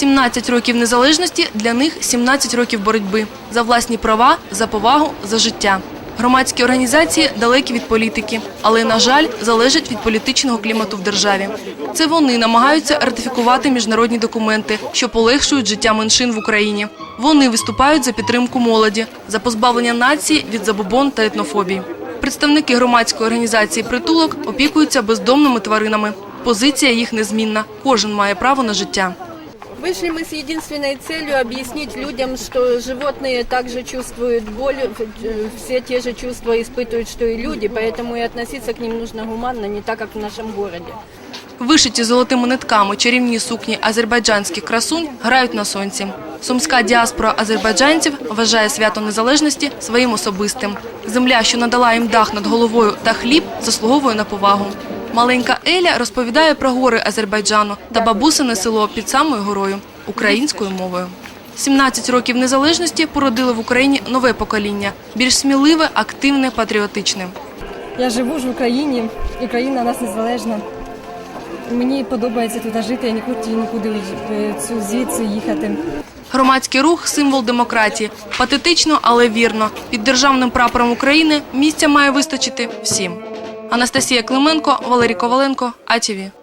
17 років незалежності для них 17 років боротьби за власні права, за повагу, за життя. Громадські організації далекі від політики, але, на жаль, залежать від політичного клімату в державі. Це вони намагаються ратифікувати міжнародні документи, що полегшують життя меншин в Україні. Вони виступають за підтримку молоді, за позбавлення нації від забобон та етнофобії. Представники громадської організації Притулок опікуються бездомними тваринами. Позиція їх незмінна. Кожен має право на життя. Вышли мы с единственной целью объяснить людям, что животные также чувствуют боль, э, все те же чувства испытывают, что и люди, поэтому и относиться к ним нужно гуманно, не так, как в нашем городе. Вишиті золотими нитками чарівні сукні азербайджанських красунь грають на сонці. Сумська діаспора азербайджанців вважає свято незалежності своїм особистим. Земля, що надала їм дах над головою та хліб, заслуговує на повагу. Маленька Еля розповідає про гори Азербайджану та бабусине село під самою горою українською мовою. 17 років незалежності породили в Україні нове покоління, більш сміливе, активне, патріотичне. Я живу ж в Україні, і країна у нас незалежна. Мені подобається тут жити, я не хочу нікуди е, звідси їхати. Громадський рух символ демократії. Патетично, але вірно. Під державним прапором України місця має вистачити всім. Анастасія Клименко, Валерій Коваленко, АТВ.